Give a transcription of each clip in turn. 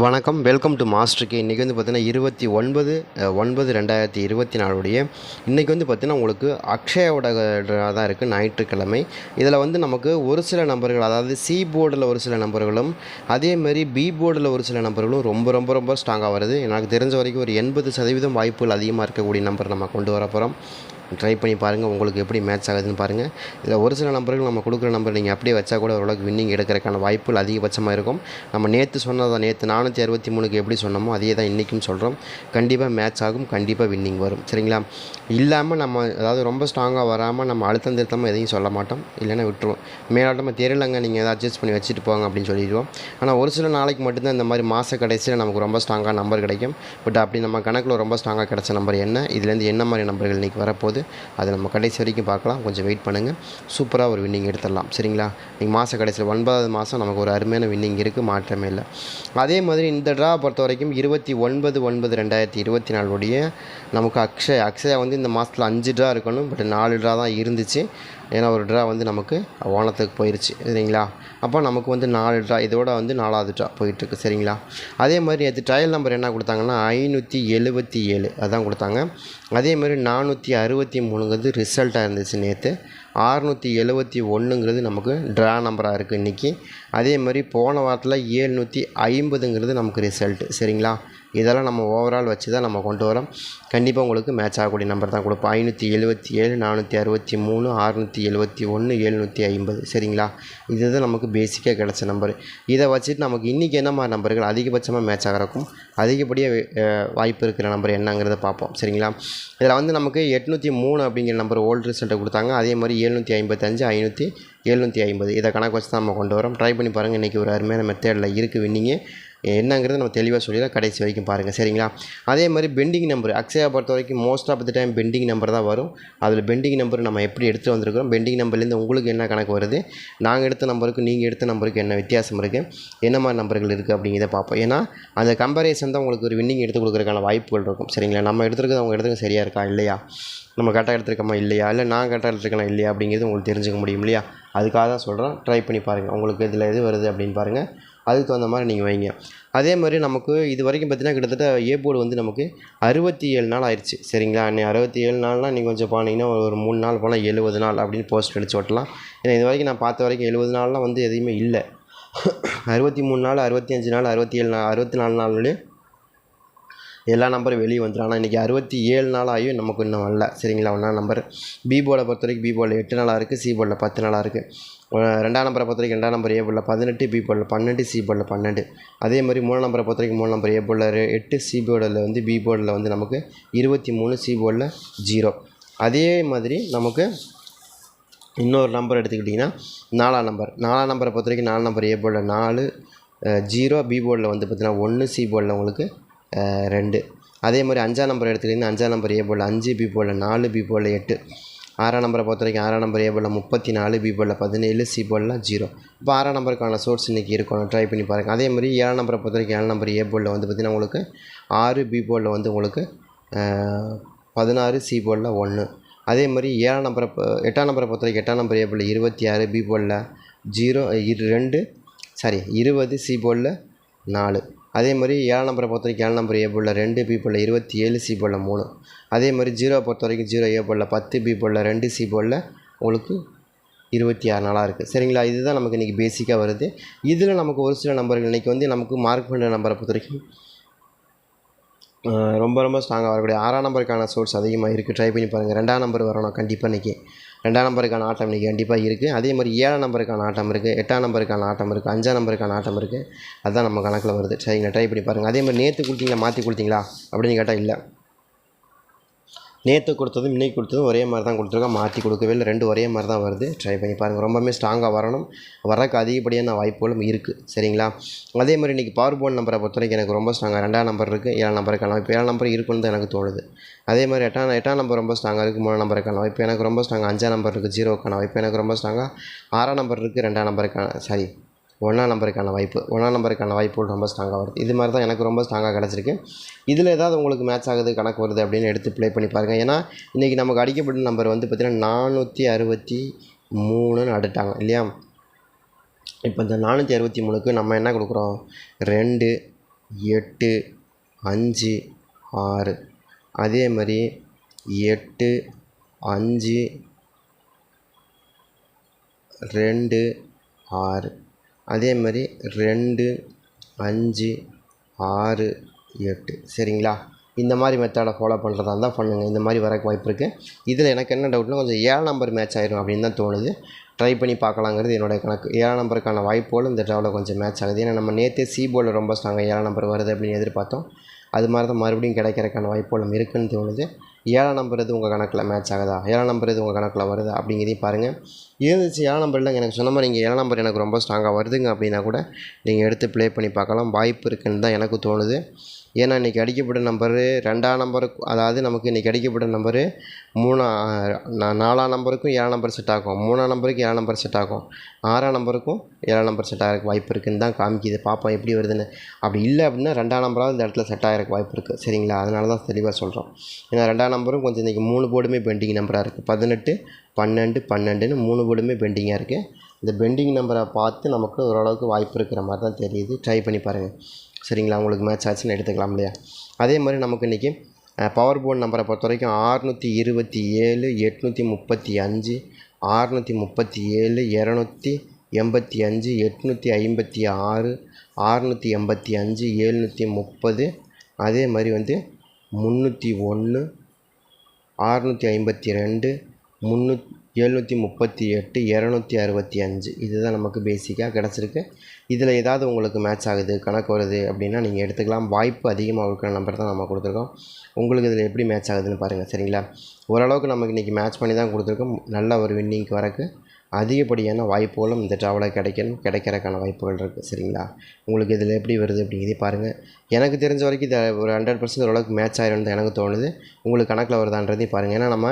வணக்கம். Welcome to மாஸ்டருக்கு இன்றைக்கி வந்து பார்த்திங்கன்னா இருபத்தி ஒன்பது ஒன்பது ரெண்டாயிரத்தி இருபத்தி நாலுடைய இன்றைக்கி வந்து பார்த்தீங்கன்னா உங்களுக்கு அக்ஷயோட தான் இருக்குது ஞாயிற்றுக்கிழமை. இதில் வந்து நமக்கு ஒரு சில நம்பர்கள் அதாவது சி போர்டில் ஒரு சில நம்பர்களும் அதேமாரி பி போர்டில் ஒரு சில நம்பர்களும் ரொம்ப ரொம்ப ரொம்ப ஸ்ட்ராங்காக வருது. எனக்கு தெரிஞ்ச வரைக்கும் ஒரு எண்பது சதவீதம் வாய்ப்புகள் அதிகமாக இருக்கக்கூடிய நம்பர் நம்ம கொண்டு வர போகிறோம் ட்ரை பண்ணி பாருங்கள் உங்களுக்கு எப்படி மேட்ச் ஆகுதுன்னு பாருங்கள் இதில் ஒரு சில நம்பர்கள் நம்ம கொடுக்குற நம்பர் நீங்கள் அப்படியே வச்சா கூட ஓரளவுக்கு வின்னிங் எடுக்கிறதுக்கான வாய்ப்புகள் அதிகபட்சமாக இருக்கும். நம்ம நேற்று சொன்னதான் நேற்று நானூற்றி அறுபத்தி மூணுக்கு எப்படி சொன்னோமோ அதே தான் இன்றைக்கும் சொல்கிறோம் கண்டிப்பாக மேட்ச் ஆகும் கண்டிப்பாக வின்னிங் வரும். சரிங்களா? இல்லாமல் நம்ம அதாவது ரொம்ப ஸ்ட்ராங்காக வராமல் நம்ம அழுத்தம் திருத்தமாக எதையும் சொல்ல மாட்டோம். இல்லைன்னா விட்டுருவோம் மேலாட்டமாக தெரியலங்க நீங்கள் எதாவது அட்ஜஸ்ட் பண்ணி வச்சுட்டு போங்க அப்படின்னு சொல்லிடுவோம். ஆனால் ஒரு சில நாளைக்கு மட்டும்தான் இந்த மாதிரி மாத கடைசியில் நமக்கு ரொம்ப ஸ்ட்ராங்காக நம்பர் கிடைக்கும். பட் அப்படி நம்ம கணக்கில் ரொம்ப ஸ்ட்ராங்காக கிடச்ச நம்பர் என்ன? இதுலேருந்து என்ன மாதிரி நம்பர்கள் இன்றைக்கி வரப்போகுது? அதை நம்ம கடைசி வரைக்கும் பார்க்கலாம். கொஞ்சம் வெயிட் பண்ணுங்கள் சூப்பராக ஒரு வின்னிங் எடுத்துடலாம். சரிங்களா? நீங்கள் மாத கடைசியில் ஒன்பதாவது மாதம் நமக்கு ஒரு அருமையான வின்னிங் இருக்குது மாற்றமே இல்லை. அதே மாதிரி இந்த ட்ரா பொறுத்த வரைக்கும் இருபத்தி ஒன்பது ஒன்பது ரெண்டாயிரத்தி இருபத்தி நாலுடைய நமக்கு அக்ஷய் அக்ஷயா வந்து இந்த மாதத்தில் அஞ்சு ட்ரா இருக்கணும். பட் நாலு ட்ரா தான் இருந்துச்சு. ஏன்னா ஒரு ட்ரா வந்து நமக்கு வானத்துக்கு போயிடுச்சு சரிங்களா? அப்போ நமக்கு வந்து நாலு ட்ரா இதோட வந்து நாலாவது ட்ரா போயிட்டுருக்கு சரிங்களா? அதே மாதிரி அது ட்ரையல் நம்பர் என்ன கொடுத்தாங்கன்னா ஐநூற்றி எழுபத்தி ஏழு அதான் கொடுத்தாங்க. அதே மாதிரி நானூற்றி அறுபத்தி மூணுங்கிறது ரிசல்ட்டாக இருந்துச்சு நேற்று ஆறுநூற்றி எழுபத்தி ஒன்றுங்கிறது நமக்கு ட்ரா நம்பராக இருக்குது இன்றைக்கி அதே மாதிரி போன வாரத்தில் ஏழ்நூற்றி ஐம்பதுங்கிறது நமக்கு ரிசல்ட்டு சரிங்களா? இதெல்லாம் நம்ம ஓவரால் வச்சு தான் நம்ம கொண்டு வரோம். கண்டிப்பாக உங்களுக்கு மேட்ச் ஆகக்கூடிய நம்பர் தான் கொடுப்போம். ஐநூற்றி எழுபத்தி ஏழு நானூற்றி அறுபத்தி மூணு அறுநூற்றி எழுபத்தி ஒன்று ஏழ்நூற்றி ஐம்பது. சரிங்களா? இதுதான் நமக்கு பேசிக்காக கிடச்ச நம்பர் இதை வச்சுட்டு நமக்கு இன்றைக்கி என்ன மாதிரி நம்பர்கள் அதிகபட்சமாக மேட்ச் ஆகிறக்கும் அதிகப்படியாக வாய்ப்பு இருக்கிற நம்பர் என்னங்கிறத பார்ப்போம். சரிங்களா? இதில் வந்து நமக்கு எட்நூற்றி மூணு அப்படிங்கிற நம்பர் ஓல்டு ரிசல்ட்டை கொடுத்தாங்க. அதே மாதிரி எழுநூற்றி ஐம்பத்தஞ்சு ஐநூற்றி எழுநூற்றி ஐம்பது. இதை கணக்கு வச்சு தான் நம்ம கொண்டு வரோம். ட்ரை பண்ணி பாருங்கள் இன்றைக்கி ஒரு அருமையான மெத்தேடில் இருக்குது வின்னிங்கு என்னங்கிறது நம்ம தெளிவாக சொல்லிடலாம் கடைசி வரைக்கும் பாருங்கள் சரிங்களா? அதே மாதிரி பெண்டிங் நம்பர் அக்ஷயா பொறுத்த வரைக்கும் most of the time pending number தான் வரும். அதில் பெண்டிங் நம்பர் நம்ம எப்படி எடுத்து வந்திருக்கிறோம்? பெண்டிங் நம்பர்லேருந்து உங்களுக்கு என்ன கணக்கு வருது? நாங்கள் எடுத்த நம்பருக்கு நீங்கள் எடுத்த நம்பருக்கு என்ன வித்தியாசம் இருக்குது என்ன மாதிரி நம்பர்கள் இருக்குது அப்படிங்கிறத பார்ப்போம். ஏன்னா அந்த கம்பேரிசன் தான் உங்களுக்கு ஒரு வின்னிங் எடுத்து கொடுக்குறதுக்கான வாய்ப்புகள் இருக்கும். சரிங்களா? நம்ம எடுத்துருக்கிறது அவங்க எடுத்துக்க சரியாக இருக்கா? இல்லையா? நம்ம கரெக்டாக எடுத்துருக்கோமா இல்லையா? இல்லை நான் கரெக்டாக எடுத்துருக்கேனா இல்லையா அப்படிங்கிறது உங்களுக்கு தெரிஞ்சுக்க முடியும் இல்லையா? அதுக்காக தான் சொல்கிறேன் ட்ரை பண்ணி பாருங்கள் உங்களுக்கு இதில் எது வருது அப்படின்னு பாருங்கள் அதுக்கு தகுந்த மாதிரி நீங்கள் வைங்க. அதே மாதிரி நமக்கு இது வரைக்கும் பார்த்தீங்கன்னா கிட்டத்தட்ட ஏ போர்டு வந்து நமக்கு அறுபத்தி ஏழு நாள் ஆயிடுச்சு சரிங்களா? இன்னும் அறுபத்தி ஏழு நாள்னால் நீங்கள் கொஞ்சம் போனீங்கன்னா ஒரு மூணு நாள் போனால் எழுபது நாள் அப்படின்னு போஸ்ட் அடிச்சு ஓட்டலாம் ஏன்னா இது வரைக்கும் நான் பார்த்த வரைக்கும் எழுபது நாள்லாம் வந்து எதுவுமே இல்லை. அறுபத்தி மூணு நாள் அறுபத்தி அஞ்சு நாள் அறுபத்தி ஏழு நாள் அறுபத்தி நாலு நாள்லேயே எல்லா நம்பரும் வெளியே வந்துடும் ஆனால் இன்றைக்கி அறுபத்தி ஏழு நாள் ஆகியும் நமக்கு இன்னும் வரல சரிங்களா ஒன்றா நம்பர் பி போர்டை பொறுத்த வரைக்கும் பி போர்டில் எட்டு நாளாக இருக்குது சி போர்டில் பத்து நாளாக இருக்குது ரெண்டாம் நம்பரை பொறுத்த வரைக்கும் ரெண்டாம் நம்பர் ஏ போர்டில் பதினெட்டு பி போர்டில் பன்னெண்டு சி போர்டில் பன்னெண்டு அதே மாதிரி மூணு நம்பரை பொறுத்த வரைக்கும் மூணு நம்பர் ஏ போர்டில் எட்டு சி போர்டில் வந்து பி போர்டில் வந்து நமக்கு இருபத்தி மூணு சி போர்டில் ஜீரோ அதே மாதிரி நமக்கு இன்னொரு நம்பர் எடுத்துக்கிட்டிங்கன்னா நாலாம் நம்பர் நாலாம் நம்பரை பொறுத்த வரைக்கும் நாலு நம்பர் ஏ போர்டில் நாலு ஜீரோ பி போர்டில் வந்து பார்த்திங்கன்னா ஒன்று சி போர்டில் உங்களுக்கு ரெண்டு. அதே மாதிரி அஞ்சாம் நம்பர் எடுத்துக்கிட்டிங்கன்னா அஞ்சாம் நம்பர் ஏ போல் அஞ்சு பி போல் நாலு பி போல் எட்டு. ஆறாம் நம்பரை பொறுத்த வரைக்கும் ஆறாம் நம்பர் ஏ போல் முப்பத்தி நாலு பி போல் பதினேழு சி போலில் ஜீரோ. இப்போ ஆறாம் நம்பருக்கான சோர்ஸ் இன்றைக்கி இருக்கணும் ட்ரை பண்ணி பாருங்கள் அதே மாதிரி ஏழாம் நம்பரை பொறுத்த வரைக்கும் ஏழாம் நம்பர் ஏ போலில் வந்து பார்த்திங்கன்னா உங்களுக்கு ஆறு பி போலில் வந்து உங்களுக்கு பதினாறு சி போலில் ஒன்று. அதே மாதிரி ஏழாம் நம்பரை எட்டாம் நம்பரை பொறுத்த வரைக்கும் எட்டாம் நம்பர் ஏ போர்டில் இருபத்தி ஆறு பி போலில் ஜீரோ இரு ரெண்டு சாரி இருபது சி போலில் நாலு. அதே மாதிரி ஏழாம் நம்பரை பொறுத்த வரைக்கும் ஏழாம் நம்பர் ஏ ரெண்டு பி இருபத்தி ஏழு சி மூணு. அதே மாதிரி ஜீரோ பொறுத்த வரைக்கும் ஜீரோ ஏ பத்து பி ரெண்டு சி போர்டில் உங்களுக்கு இருபத்தி ஆறு நாளாக இருக்குது சரிங்களா? இதுதான் நமக்கு இன்றைக்கி பேசிக்காக வருது. இதில் நமக்கு ஒரு சில நம்பர்கள் இன்றைக்கி வந்து நமக்கு மார்க் பண்ணுற நம்பரை பொறுத்த வரைக்கும் ரொம்ப ரொம்ப ஸ்ட்ராங்காக வரக்கூடிய ஆறாம் நம்பருக்கான சோர்ஸ் அதிகமாக இருக்குது ட்ரை பண்ணி பாருங்கள் ரெண்டாம் நம்பர் வரணும் கண்டிப்பாக இன்றைக்கி ரெண்டாம் நம்பருக்கான ஆட்டம் இன்றைக்கி கண்டிப்பாக இருக்குது அதே மாதிரி ஏழாம் நம்பருக்கான ஆட்டம் இருக்குது எட்டாம் நம்பருக்கான ஆட்டம் இருக்குது அஞ்சாம் நம்பருக்கான ஆட்டம் இருக்குது அதுதான் நம்ம கணக்கில் வருது. சரிங்களா? ட்ரை பண்ணி பாருங்கள் அதே மாதிரி நேற்று கொடுத்தீங்களா? மாற்றி கொடுத்தீங்களா? அப்படின்னு கேட்டால் இல்லை. நேற்று கொடுத்ததும் இன்றைக்கி கொடுத்ததும் ஒரே மாதிரி தான் கொடுத்துருக்கோம் மாற்றி கொடுக்கவே இல்லை. ரெண்டு ஒரே மாதிரி தான் வருது. ட்ரை பண்ணி பாருங்கள் ரொம்பவுமே ஸ்ட்ராங்காக வரணும். வரக்கு அதிகப்படியான வாய்ப்புகளும் இருக்குது சரிங்களா? அதே மாதிரி இன்றைக்கி பவர் போர்ட் நம்பரை பொறுத்த வரைக்கும் எனக்கு ரொம்ப ஸ்ட்ராங்காக ரெண்டாம் நம்பர் இருக்குது ஏழாம் நம்பருக்கான இப்போ ஏழாம் நம்பர் இருக்குன்னு தான் எனக்கு தோணுது. அதே மாதிரி எட்டாம் எட்டாம் நம்பர் ரொம்ப ஸ்ட்ராங்காக இருக்குது மூணாம் நம்பருக்கான வாய்ப்பு எனக்கு ரொம்ப ஸ்ட்ராங்காக அஞ்சாம் நம்பர் இருக்குது ஜீரோக்கான வாய்ப்பு எனக்கு ரொம்ப ஸ்ட்ராங்காக ஆறாம் நம்பர் இருக்குது ரெண்டாம் நம்பருக்கான சாரி. ஒன்றாம் நம்பருக்கான வாய்ப்பு ஒன்றாம் நம்பருக்கான வாய்ப்புகள் ரொம்ப ஸ்ட்ராங்காக வருது. இது மாதிரி தான் எனக்கு ரொம்ப ஸ்ட்ராங்காக கிடச்சிருக்கு. இதில் ஏதாவது உங்களுக்கு மேட்ச் ஆகுது கணக்கு வருது அப்படின்னு எடுத்து ப்ளே பண்ணி பாருங்கள் ஏன்னா இன்றைக்கி நமக்கு அடிக்கப்பட்ட நம்பர் வந்து பார்த்திங்கன்னா நானூற்றி அறுபத்தி மூணுன்னு அடுட்டாங்க இல்லையா? இப்போ இந்த நானூற்றி அறுபத்தி மூணுக்கு நம்ம என்ன கொடுக்குறோம்? ரெண்டு எட்டு அஞ்சு ஆறு. அதே மாதிரி எட்டு அஞ்சு ரெண்டு ஆறு. அதே மாதிரி ரெண்டு அஞ்சு ஆறு எட்டு. சரிங்களா? இந்த மாதிரி மெத்தடை ஃபாலோ பண்ணுறதா இருந்தால் பண்ணுங்கள் இந்த மாதிரி வரக்கு வாய்ப்பு இருக்குது இதில் எனக்கு என்ன டவுட்னா கொஞ்சம் ஏழு நம்பர் மேட்ச் ஆயிடும் அப்படின்னு தான் தோணுது. ட்ரை பண்ணி பார்க்கலாங்கிறது என்னோடய கணக்கு. ஏழாம் நம்பருக்கான வாய்ப்போடு இந்த ட்ராவில் கொஞ்சம் மேட்ச் ஆகுது. ஏன்னா நம்ம நேற்றே சி போர்டில் ரொம்ப ஸ்ட்ராங்காக ஏழாம் நம்பர் வருது அப்படின்னு எதிர்பார்த்தோம். அது மாதிரி தான் மறுபடியும் கிடைக்கிறக்கான வாய்ப்புகளும் இருக்குதுன்னு தோணுது. ஏழாம் நம்பர் இது உங்கள் கணக்கில் மேட்ச் ஆகுதா? ஏழாம் நம்பர் இது உங்கள் கணக்கில் வருதா? அப்படிங்கிறதையும் பாருங்கள் இருந்துச்சு ஏழாம் நம்பர் இல்லைங்க. எனக்கு சொன்ன மாதிரி இங்கே ஏழாம் நம்பர் எனக்கு ரொம்ப ஸ்ட்ராங்காக வருதுங்க அப்படின்னா கூட நீங்கள் எடுத்து ப்ளே பண்ணி பார்க்கலாம். வாய்ப்பு இருக்குன்னு தான் எனக்கு தோணுது. ஏன்னா இன்றைக்கி அடிக்கப்பட்ட நம்பரு ரெண்டாம் நம்பருக்கு அதாவது நமக்கு இன்றைக்கி அடிக்கப்பட்ட நம்பரு மூணா நாலாம் நம்பருக்கும் ஏழாம் நம்பர் செட் ஆகும். மூணாம் நம்பருக்கு ஏழாம் நம்பர் செட் ஆகும். ஆறாம் நம்பருக்கும் ஏழாம் நம்பர் செட் ஆகிறதுக்கு வாய்ப்பு இருக்குன்னு தான் காமிக்குது. பார்ப்போம் எப்படி வருதுன்னு. அப்படி இல்லை அப்படின்னா ரெண்டாம் நம்பராவது இந்த இடத்துல செட் ஆகிறதுக்கு வாய்ப்பு இருக்குது சரிங்களா? அதனால தான் தெளிவாக சொல்கிறோம் ஏன்னா ரெண்டாம் நம்பரும் கொஞ்சம் இன்றைக்கி மூணு போர்டுமே பெண்டிங் நம்பராக இருக்குது பதினெட்டு பன்னெண்டு பன்னெண்டுன்னு மூணு போர்டுமே பெண்டிங்காக இருக்குது இந்த பெண்டிங் நம்பரை பார்த்து நமக்கு ஓரளவுக்கு வாய்ப்பு இருக்கிற மாதிரி தான் தெரியுது. ட்ரை பண்ணி பாருங்கள் சரிங்களா? உங்களுக்கு மேட்ச் ஆச்சுன்னு எடுத்துக்கலாம் இல்லையா? அதே மாதிரி நமக்கு இன்றைக்கி பவர் போர்டு நம்பரை பொறுத்த வரைக்கும் ஆறுநூற்றி இருபத்தி ஏழு எட்நூற்றி முப்பத்தி அஞ்சு ஆறுநூற்றி முப்பத்தி ஏழு இரநூத்தி எண்பத்தி அஞ்சு எட்நூற்றி ஐம்பத்தி ஆறு ஆறுநூற்றி எண்பத்தி அஞ்சு ஏழ்நூற்றி முப்பது. அதே மாதிரி வந்து முந்நூற்றி ஒன்று ஆறுநூற்றி ஐம்பத்தி ரெண்டு முந்நூ எழுநூற்றி முப்பத்தி எட்டு இரநூத்தி அறுபத்தி அஞ்சு. இதுதான் நமக்கு பேசிக்காக கிடச்சிருக்கு. இதில் ஏதாவது உங்களுக்கு மேட்ச் ஆகுது கணக்கு வருது அப்படின்னா நீங்கள் எடுத்துக்கலாம். வாய்ப்பு அதிகமாக இருக்கிற நம்பர் தான் நம்ம கொடுத்துருக்கோம். உங்களுக்கு இதில் எப்படி மேட்ச் ஆகுதுன்னு பாருங்கள் சரிங்களா? ஓரளவுக்கு நமக்கு இன்றைக்கி மேட்ச் பண்ணி தான் கொடுத்துருக்கோம். நல்ல ஒரு வின்னிங்க்கு வரக்கு. அதிகப்படியான வாய்ப்புகளும் இந்த ட்ராவலில் கிடைக்கணும் கிடைக்கிறதுக்கான வாய்ப்புகள் இருக்குது சரிங்களா? உங்களுக்கு இதில் எப்படி வருது அப்படிங்கிறதே பாருங்கள் எனக்கு தெரிஞ்ச வரைக்கும் இது ஒரு ஹண்ட்ரட் பர்சன்ட் ஓரளவுக்கு மேட்ச் ஆகிடும் தான் எனக்கு தோணுது. உங்களுக்கு கணக்கில் வருதான்றதையும் பாருங்கள் ஏன்னா நம்ம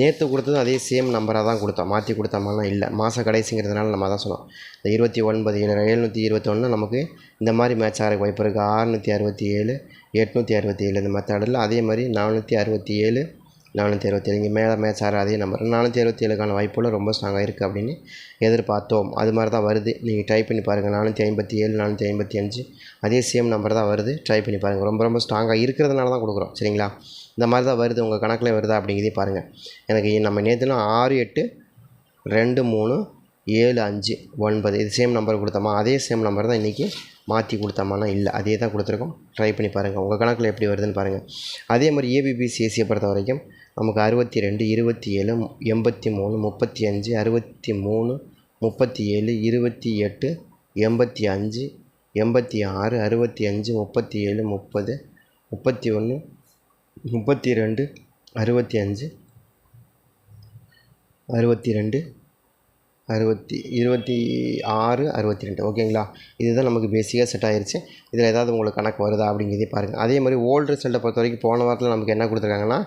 நேற்று கொடுத்ததும் அதே சேம் நம்பராக தான் கொடுத்தோம். மாற்றி கொடுத்தோம்னா இல்லை. மாத கடைசிங்கிறதுனால நம்ம தான் சொன்னோம். இந்த இருபத்தி ஒன்பது ஏழு எழுநூற்றி இருபத்தொன்று நமக்கு இந்த மாதிரி மேட்ச் ஆகிற வாய்ப்பு இருக்குது ஆறுநூற்றி அறுபத்தி ஏழு எட்நூற்றி அறுபத்தி ஏழு இந்த மெத்தடில் அதே மாதிரி நானூற்றி அறுபத்தி ஏழு நானூற்றி அறுபத்தி ஏழு இங்கே மேலே மேட்ச் ஆகிற அதே நம்பர் நானூற்றி அறுபத்தி ஏழுக்கான வாய்ப்புகளும் ரொம்ப ஸ்ட்ராங்காக இருக்குது அப்படின்னு எதிர்பார்த்தோம். அது மாதிரி தான் வருது. நீங்கள் ட்ரை பண்ணி பாருங்கள் நானூற்றி ஐம்பத்தி ஏழு நானூற்றி ஐம்பத்தி அஞ்சு அதே சேம் நம்பர் தான் வருது. ட்ரை பண்ணி பாருங்கள் ரொம்ப ரொம்ப ஸ்ட்ராங்காக இருக்கிறதுனால தான் கொடுக்குறோம். சரிங்களா? இந்த மாதிரி தான் வருது. உங்கள் கணக்கில் வருதா அப்படிங்கிறதே பாருங்கள் எனக்கு நம்ம நேற்றுனா ஆறு எட்டு ரெண்டு மூணு ஏழு அஞ்சு ஒன்பது இது சேம் நம்பர் கொடுத்தோமா? அதே சேம் நம்பர் தான் இன்றைக்கி மாற்றி கொடுத்தோமானா? இல்லை. அதே தான் கொடுத்துருக்கோம். ட்ரை பண்ணி பாருங்கள் உங்கள் கணக்கில் எப்படி வருதுன்னு பாருங்கள் அதே மாதிரி ஏபிபிசிஎஸ்சியை பொறுத்த வரைக்கும் நமக்கு அறுபத்தி ரெண்டு இருபத்தி ஏழு எண்பத்தி மூணு முப்பத்தி அஞ்சு அறுபத்தி மூணு முப்பத்தி ஏழு இருபத்தி எட்டு எண்பத்தி அஞ்சு எண்பத்தி ஆறு அறுபத்தி அஞ்சு முப்பத்தி ஏழு முப்பது முப்பத்தி ஒன்று முப்பத்தி ரெண்டு அறுபத்தி அஞ்சு அறுபத்தி ரெண்டு அறுபத்தி இருபத்தி ஆறு அறுபத்தி ரெண்டு. ஓகேங்களா இதுதான் நமக்கு பேசிக்காக செட் ஆயிடுச்சு இதில் ஏதாவது உங்களுக்கு கணக்கு வருதா அப்படிங்கிறதே பாருங்கள் அதே மாதிரி ஓல்டு ரிசல்ட்டை பொறுத்த வரைக்கும் போன வாரத்தில் நமக்கு என்ன கொடுத்துருக்காங்கன்னா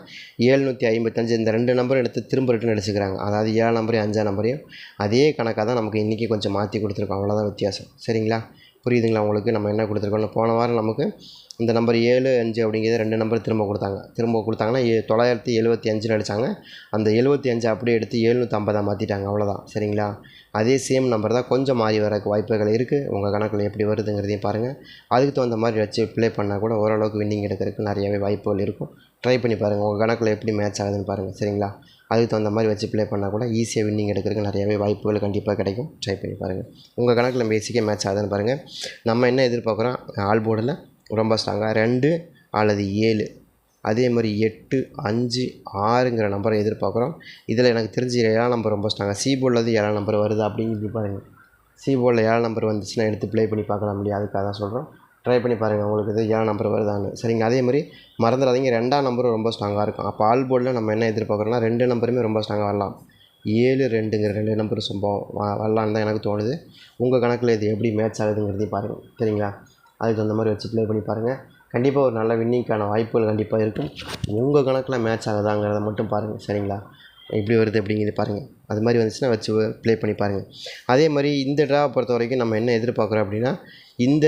ஏழ்நூற்றி ஐம்பத்தஞ்சு இந்த ரெண்டு நம்பரும் எடுத்து திரும்ப ரிட்டன் அடிச்சுக்கிறாங்க. அதாவது ஏழு நம்பரையும் அஞ்சாம் நம்பரையும் அதே கணக்காக தான் நமக்கு இன்றைக்கி கொஞ்சம் மாற்றி கொடுத்துருக்கோம். அவ்வளோதான் வித்தியாசம். சரிங்களா? புரியுதுங்களா உங்களுக்கு? நம்ம என்ன கொடுத்துருக்கோம் போன வாரம் நமக்கு இந்த நம்பர் ஏழு அஞ்சு அப்படிங்கிறது ரெண்டு நம்பர் திரும்ப கொடுத்தாங்க. திரும்ப கொடுத்தாங்கன்னா ஏ தொள்ளாயிரத்தி எழுபத்தி அஞ்சுன்னு அடித்தாங்க அந்த எழுபத்தி அஞ்சு அப்படியே எடுத்து எழுநூற்றி ஐம்பதாக மாற்றிட்டாங்க அவ்வளோதான் சரிங்களா? அதே சேம் நம்பர் தான் கொஞ்சம் மாறி வரக்கு வாய்ப்புகள் இருக்குது உங்கள் கணக்கில் எப்படி வருதுங்கிறதையும் பாருங்கள் அதுக்கு தகுந்த மாதிரி வச்சு ப்ளே பண்ணால் கூட ஓரளவுக்கு வின்னிங் எடுக்கிறதுக்கு நிறையவே வாய்ப்புகள் இருக்கும். ட்ரை பண்ணி பாருங்கள் உங்கள் கணக்கில் எப்படி மேட்ச் ஆகுதுன்னு பாருங்கள் சரிங்களா? அதுக்கு தகுந்த மாதிரி வச்சு ப்ளே பண்ணால் கூட ஈஸியாக வின்னிங் எடுக்கிறதுக்கு நிறையவே வாய்ப்புகள் கண்டிப்பாக கிடைக்கும். ட்ரை பண்ணி பாருங்கள் உங்கள் கணக்கில் பேசிக்காக மேட்ச் ஆகுதுன்னு பாருங்கள் நம்ம என்ன எதிர்பார்க்குறோம்? ஆல் போர்டில் ரொம்ப ஸ்ட்ராங்காக ரெண்டு அல்லது ஏழு. அதே மாதிரி எட்டு அஞ்சு ஆறுங்கிற நம்பரை எதிர்பார்க்குறோம். இதில் எனக்கு தெரிஞ்சு ஏழாம் நம்பர் ரொம்ப ஸ்ட்ராங்காக சி போர்டில் ஏழாம் நம்பர் வருது அப்படிங்கிறது பாருங்கள் சி போர்டில் ஏழாம் நம்பர் வந்துச்சுன்னா எடுத்து ப்ளே பண்ணி பார்க்கலாம் இல்லையா? அதுக்காக தான் சொல்கிறோம் ட்ரை பண்ணி பாருங்கள் உங்களுக்கு இது ஏழாம் நம்பர் வருதான்னு. சரிங்க அதே மாதிரி மறந்துடாதீங்க. ரெண்டாம் நம்பரும் ரொம்ப ஸ்ட்ராங்காக இருக்கும். அப்போ ஆல் போர்டில் நம்ம என்ன எதிர்பார்க்குறோம்னா ரெண்டு நம்பருமே ரொம்ப ஸ்ட்ராங்காக வரலாம். ஏழு ரெண்டுங்கிற ரெண்டு நம்பர் சம்பவம் வரலான்னு தான் எனக்கு தோணுது. உங்கள் கணக்கில் இது எப்படி மேட்ச் ஆகுதுங்கிறதையும் பாருங்கள் சரிங்களா? அதுக்கு தகுந்த மாதிரி வச்சு ப்ளே பண்ணி பாருங்கள் கண்டிப்பாக ஒரு நல்ல வின்னிங்க்கான வாய்ப்புகள் கண்டிப்பாக இருக்கும். உங்கள் கணக்கில் மேட்ச் ஆகுதாங்கிறத மட்டும் பாருங்கள் சரிங்களா? எப்படி வருது அப்படிங்கிறது பாருங்கள் அது மாதிரி வந்துச்சுன்னா வச்சு ப்ளே பண்ணி பாருங்கள் அதே மாதிரி இந்த ட்ராவை பொறுத்த வரைக்கும் நம்ம என்ன எதிர்பார்க்குறோம் அப்படின்னா இந்த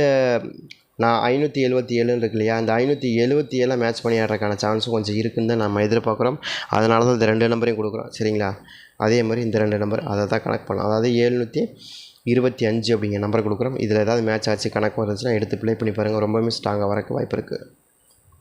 நான் ஐநூற்றி எழுபத்தி ஏழுன்னு இருக்கு இல்லையா? அந்த ஐநூற்றி எழுபத்தி ஏழை மேட்ச் பண்ணி ஆடுறதுக்கான சான்ஸும் கொஞ்சம் இருக்குன்னு தான் நம்ம எதிர்பார்க்குறோம். அதனால தான் இந்த ரெண்டு நம்பரையும் கொடுக்குறோம் சரிங்களா? அதே மாதிரி இந்த ரெண்டு நம்பர் அதை தான் கனெக்ட் பண்ணலாம். அதாவது ஏழ்நூற்றி இருபத்தி அஞ்சு அப்படிங்கிற நம்பர் கொடுக்குறோம். இதில் ஏதாவது மேட்ச் ஆச்சு கணக்கு வந்துச்சுன்னா எடுத்து ப்ளே பண்ணி பாருங்கள் ரொம்பவுமே ஸ்ட்ராங்காக வரக்கு வாய்ப்பு இருக்குது